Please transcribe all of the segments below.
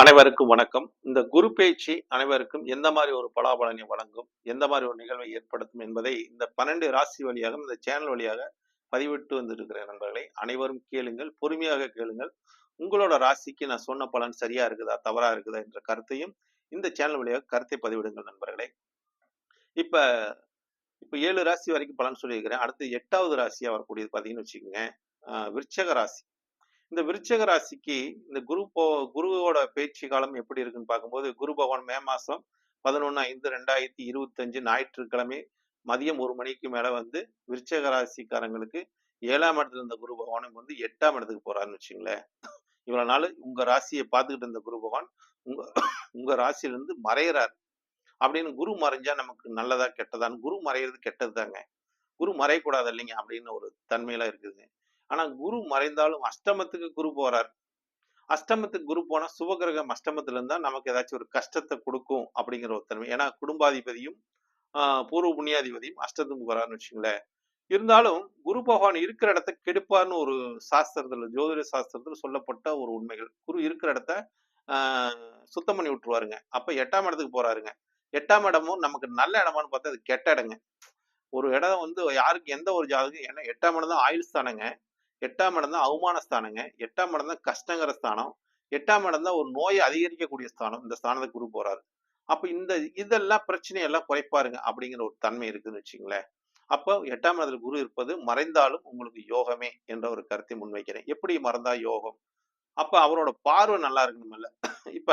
அனைவருக்கும் வணக்கம். இந்த குரு பேச்சு அனைவருக்கும் எந்த மாதிரி ஒரு பலாபலனை வழங்கும் எந்த மாதிரி ஒரு நிகழ்வை ஏற்படுத்தும் என்பதை இந்த பன்னெண்டு ராசி வழியாக இந்த சேனல் வழியாக பதிவிட்டு வந்திருக்கிற நண்பர்களை. அனைவரும் கேளுங்கள் பொறுமையாக கேளுங்கள். உங்களோட ராசிக்கு நான் சொன்ன பலன் சரியா இருக்குதா தவறா இருக்குதா என்ற கருத்தையும் இந்த சேனல் வழியாக கருத்தை பதிவிடுங்கள் நண்பர்களே. இப்ப இப்ப ஏழு ராசி வரைக்கும் பலன் சொல்லியிருக்கிறேன். அடுத்து எட்டாவது ராசியா வரக்கூடியது பார்த்தீங்கன்னு வச்சுக்கோங்க. ஆஹ் விருச்சக ராசி. இந்த விருச்சக ராசிக்கு இந்த குரு போ குருவோட பேச்சு காலம் எப்படி இருக்குன்னு பார்க்கும்போது குரு பகவான் மே மாசம் பதினொன்று ஐந்து ரெண்டாயிரத்தி இருபத்தஞ்சு ஞாயிற்றுக்கிழமை மதியம் ஒரு மணிக்கு மேல வந்து விருச்சக ராசிக்காரங்களுக்கு ஏழாம் இடத்துல இருந்த குரு பகவான் வந்து எட்டாம் இடத்துக்கு போறாருன்னு வச்சுங்களேன் இவ்வளவு நாள் உங்க ராசியை பார்த்துக்கிட்டு இருந்த குரு பகவான் உங்க உங்க ராசியில இருந்து மறையிறார். அப்படின்னு குரு மறைஞ்சா நமக்கு நல்லதா கெட்டதான்னு குரு மறையிறது கெட்டது தாங்க குரு மறையக்கூடாது இல்லைங்க அப்படின்னு ஒரு தன்மையெல்லாம் இருக்குதுங்க. ஆனா குரு மறைந்தாலும் அஷ்டமத்துக்கு குரு போறார். அஷ்டமத்துக்கு குரு போனா சுபகிரகம் அஷ்டமத்துல இருந்தா நமக்கு ஏதாச்சும் ஒரு கஷ்டத்தை கொடுக்கும் அப்படிங்கிற ஒரு தன்மை. ஏன்னா குடும்பாதிபதியும் பூர்வ புண்ணியாதிபதியும் அஷ்டத்துக்கு போறாருன்னு வச்சுங்களேன் இருந்தாலும் குரு பகவான் இருக்கிற இடத்த கெடுப்பார்னு ஒரு சாஸ்திரத்துல ஜோதிட சாஸ்திரத்துல சொல்லப்பட்ட ஒரு உண்மைகள். குரு இருக்கிற இடத்த சுத்தம் பண்ணி விட்டுருவாருங்க. அப்ப எட்டாம் இடத்துக்கு போறாருங்க. எட்டாம் இடமும் நமக்கு நல்ல இடமான்னு பார்த்தா அது கெட்ட இடங்க. ஒரு இடம் வந்து யாருக்கு எந்த ஒரு ஜாதகம் ஏன்னா எட்டாம் இடம் தான் ஆயுள் ஸ்தானங்க. எட்டாம் இடம் தான் அவமான ஸ்தானங்க எட்டாம் இடம் தான் கஷ்டங்கிற ஸ்தானம். எட்டாம் இடம் தான் ஒரு நோயை அதிகரிக்கக்கூடிய ஸ்தானம். இந்த ஸ்தானத்துக்கு குரு போறாரு. அப்ப இந்த இதெல்லாம் பிரச்சனையெல்லாம் குறைப்பாருங்க அப்படிங்கிற ஒரு தன்மை இருக்குன்னு வச்சுங்களேன் அப்போ எட்டாம் இடத்துல குரு இருப்பது மறைந்தாலும் உங்களுக்கு யோகமே என்ற ஒரு கருத்தை முன்வைக்கிறேன். எப்படி மறந்தா யோகம்? அப்ப அவரோட பார்வை நல்லா இருக்கணும்ல இப்ப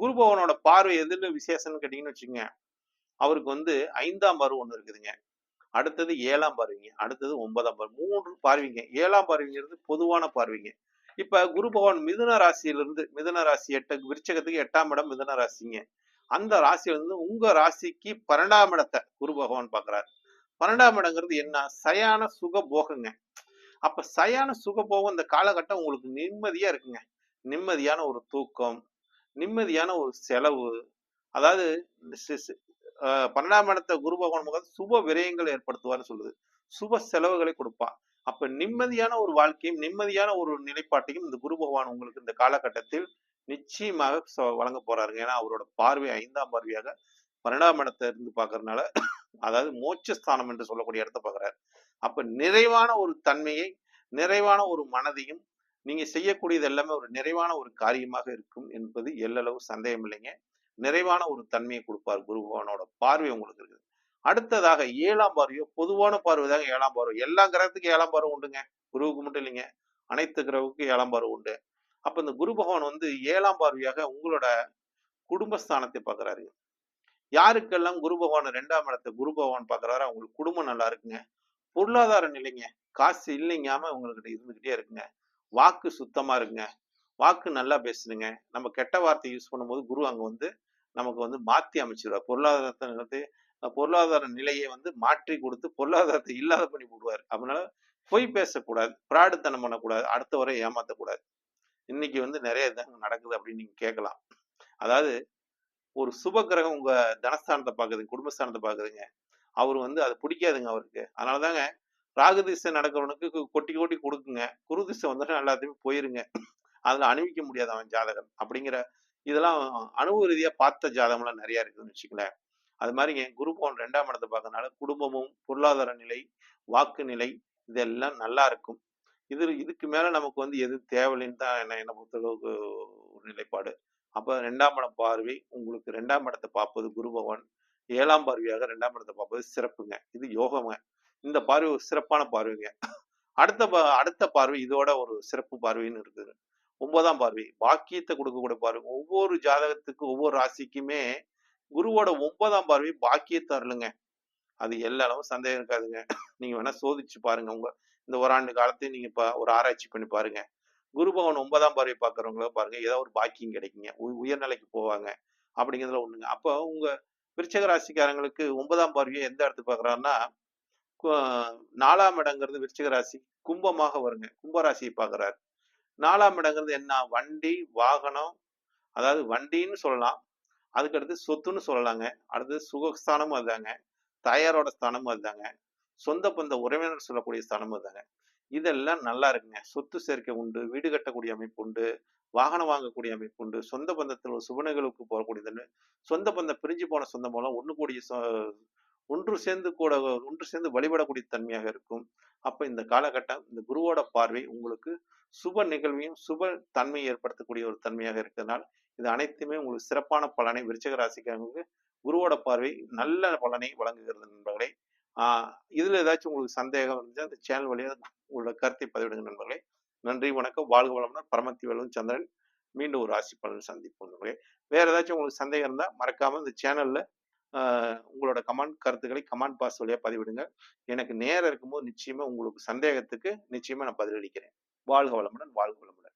குரு பகவானோட பார்வை எதுல விசேஷம்னு கேட்டீங்கன்னு வச்சுங்க அவருக்கு வந்து ஐந்தாம் பருவம் ஒன்று இருக்குதுங்க. அடுத்தது ஏழாம் பார்வைங்க அடுத்தது ஒன்பதாம் பார்வை. மூன்று பார்வைங்க. ஏழாம் பார்வைங்கிறது பொதுவான பார்வைங்க. இப்ப குரு பகவான் மிதுன ராசியிலிருந்து மிதுன ராசி எட்டு விருச்சகத்துக்கு எட்டாம் இடம் மிதுன ராசிங்க. அந்த ராசியிலிருந்து உங்க ராசிக்கு பன்னெண்டாம் இடத்தை குரு பகவான் பாக்குறாரு பன்னெண்டாம் இடங்கிறது என்ன? சயான சுக போகங்க. அப்ப சயான சுக போகம் இந்த காலகட்டம் உங்களுக்கு நிம்மதியா இருக்குங்க. நிம்மதியான ஒரு தூக்கம் நிம்மதியான ஒரு செலவு. அதாவது பன்னெண்டாம் இடத்த குரு பகவான் முகம் சுப விரயங்கள் ஏற்படுத்துவார்னு சொல்லுது. சுப செலவுகளை கொடுப்பா. அப்ப நிம்மதியான ஒரு வாழ்க்கையும் நிம்மதியான ஒரு நிலைப்பாட்டையும் இந்த குரு பகவான் உங்களுக்கு இந்த காலகட்டத்தில் நிச்சயமாக வழங்க போறாருங்க. ஏன்னா அவரோட பார்வை ஐந்தாம் பார்வையாக பன்னெண்டாம் இடத்தை இருந்து பார்க்கறதுனால அதாவது மோட்சஸ்தானம் என்று சொல்லக்கூடிய இடத்த பாக்குறாரு. அப்ப நிறைவான ஒரு தன்மையை நிறைவான ஒரு மனதையும் நீங்க செய்யக்கூடியது எல்லாமே ஒரு நிறைவான ஒரு காரியமாக இருக்கும் என்பது எல்லளவு சந்தேகம் இல்லைங்க நிறைவான ஒரு தன்மையை கொடுப்பார் குரு பகவானோட பார்வை உங்களுக்கு இருக்குது. அடுத்ததாக ஏழாம் பார்வையோ பொதுவான பார்வை தாங்க ஏழாம் பார்வை. எல்லா கிரகத்துக்கும் ஏழாம் பார்வை உண்டுங்க. குருவுக்கு மட்டும் இல்லைங்க. அனைத்து கிரகத்துக்கும் ஏழாம் பார்வை உண்டு. அப்ப இந்த குரு பகவான் வந்து ஏழாம் பார்வையாக உங்களோட குடும்பஸ்தானத்தை பாக்குறாரு யாருக்கெல்லாம் குரு பகவான் ரெண்டாம் இடத்தை குரு பகவான் பார்க்கறாரு அவங்களுக்கு குடும்பம் நல்லா இருக்குங்க. பொருளாதார நிலைங்க. காசு இல்லைங்காம உங்ககிட்ட இருந்துகிட்டே இருக்குங்க. வாக்கு சுத்தமா இருக்குங்க. வாக்கு நல்லா பேசுதுங்க. நம்ம கெட்ட வார்த்தை யூஸ் பண்ணும்போது குரு அங்க வந்து நமக்கு வந்து மாத்தி அமைச்சிருவார். பொருளாதாரத்தை அஹ் பொருளாதார நிலையை வந்து மாற்றி கொடுத்து பொருளாதாரத்தை இல்லாத பண்ணி விடுவார். அதனால பொய் பேசக்கூடாது. பிராடுத்தனம் பண்ணக்கூடாது. அடுத்த வரை ஏமாத்தக்கூடாது. இன்னைக்கு வந்து நிறைய இதாங்க நடக்குது அப்படின்னு நீங்க கேட்கலாம். அதாவது ஒரு சுப கிரகம் உங்க தனஸ்தானத்தை பாக்குதுங்க குடும்பஸ்தானத்தை பாக்குதுங்க. அவர் வந்து அது பிடிக்காதுங்க அவருக்கு. அதனாலதாங்க ராகு திசை நடக்கிறவனுக்கு கொட்டி கொட்டி கொடுக்குங்க. குரு திசை வந்துட்டு எல்லாத்தையுமே போயிருங்க. அதுல அணிவிக்க முடியாது அவன் ஜாதகம் அப்படிங்கிற இதெல்லாம் அனுபவ ரீதியா பார்த்த ஜாதகம்லாம் நிறைய இருக்குதுன்னு வச்சுக்கலேன் அது மாதிரிங்க குரு பவன் ரெண்டாம் இடத்தை பார்க்கறதுனால குடும்பமும் பொருளாதார நிலை வாக்கு நிலை இதெல்லாம் நல்லா இருக்கும். இது இதுக்கு மேல நமக்கு வந்து எது தேவையில்லைன்னு தான் என்ன என்னை பொறுத்தளவுக்கு ஒரு நிலைப்பாடு. அப்ப ரெண்டாம் இடம் பார்வை உங்களுக்கு ரெண்டாம் இடத்தை பார்ப்பது குரு பகவான். ஏழாம் பார்வையாக ரெண்டாம் இடத்தை பார்ப்பது சிறப்புங்க. இது யோகங்க. இந்த பார்வை ஒரு சிறப்பான பார்வைங்க. அடுத்த அடுத்த பார்வை இதோட ஒரு சிறப்பு பார்வைன்னு இருக்குது. ஒன்பதாம் பார்வை. பாக்கியத்தை கொடுக்கக்கூடிய பார்வை ஒவ்வொரு ஜாதகத்துக்கு ஒவ்வொரு ராசிக்குமே குருவோட ஒன்பதாம் பார்வை பாக்கியத்தை அருளுங்க. அது எல்லா அளவும் சந்தேகம் இருக்காதுங்க. நீங்க வேணா சோதிச்சு பாருங்க. உங்க இந்த ஓராண்டு காலத்தையும் நீங்க பா- ஒரு ஆராய்ச்சி பண்ணி பாருங்க. குரு பகவான் ஒன்பதாம் பார்வை பார்க்கறவங்கள பாருங்க. ஏதோ ஒரு பாக்கியம் கிடைக்குங்க. உ- உயர்நிலைக்கு போவாங்க. அப்படிங்கிறதுல ஒண்ணுங்க. அப்போ உங்க விருச்சக ராசிக்காரங்களுக்கு ஒன்பதாம் பார்வையை எந்த இடத்துக்கு பாக்குறாருன்னா நாலாம் இடங்கிறது விருச்சிக ராசி கும்பமாக வருங்க. கும்பராசியை பார்க்கறாரு. நாலாம் இடங்கிறது என்ன? வண்டி வாகனம் அதாவது வண்டின்னு சொல்லலாம். அதுக்கடுத்து சொத்துன்னு சொல்லலாங்க. அடுத்தது சுகஸ்தானமும் அதுதாங்க. தாயாரோட ஸ்தானமும் அதுதாங்க. சொந்த பந்த உறவினர் சொல்லக்கூடிய ஸ்தானமும் அதுதாங்க. இதெல்லாம் நல்லா இருக்குங்க. சொத்து சேர்க்கை உண்டு வீடு கட்டக்கூடிய அமைப்பு உண்டு வாகனம் வாங்கக்கூடிய அமைப்பு உண்டு சொந்த பந்தத்தில் சுபநிகளுக்கு போகக்கூடியதுன்னு சொந்த பந்தம் பிரிஞ்சு போன சொந்தம் மூலம் ஒன்று கூடிய சொ- ஒன்று சேர்ந்து கூட ஒன்று சேர்ந்து வழிபடக்கூடிய தன்மையாக இருக்கும். அப்ப இந்த காலகட்டம் இந்த குருவோட பார்வை உங்களுக்கு சுப நிகழ்வையும் சுப தன்மையை ஏற்படுத்தக்கூடிய ஒரு தன்மையாக இருக்கிறதுனால் இது அனைத்துமே உங்களுக்கு சிறப்பான பலனை விருச்சக ராசிக்காரங்களுக்கு குருவோட பார்வை நல்ல பலனை வழங்குகிறது நண்பர்களே. ஆஹ் இதுல ஏதாச்சும் உங்களுக்கு சந்தேகம் இருந்தால் அந்த சேனல் வழியாக உங்களோட கருத்தை பதிவிடுங்க நண்பர்களே. நன்றி வணக்கம் வாழ்க வளமுடன் பரமத்தி வேலும் சந்திரன். மீண்டும் ஒரு ராசி பலன் சந்திப்போம் நண்பர்களே. வேற ஏதாச்சும் உங்களுக்கு சந்தேகம் இருந்தா மறக்காம இந்த சேனல்ல உங்களோட கமெண்ட் கருத்துக்களை கமெண்ட் பாக்ஸ் வழியாக பதிவிடுங்க. எனக்கு நேரம் இருக்கும்போது நிச்சயமா உங்களுக்கு சந்தேகத்துக்கு நிச்சயமா நான் பதிலளிக்கிறேன். வாழ்க வளமுடன் வாழ்க வளமுடன்.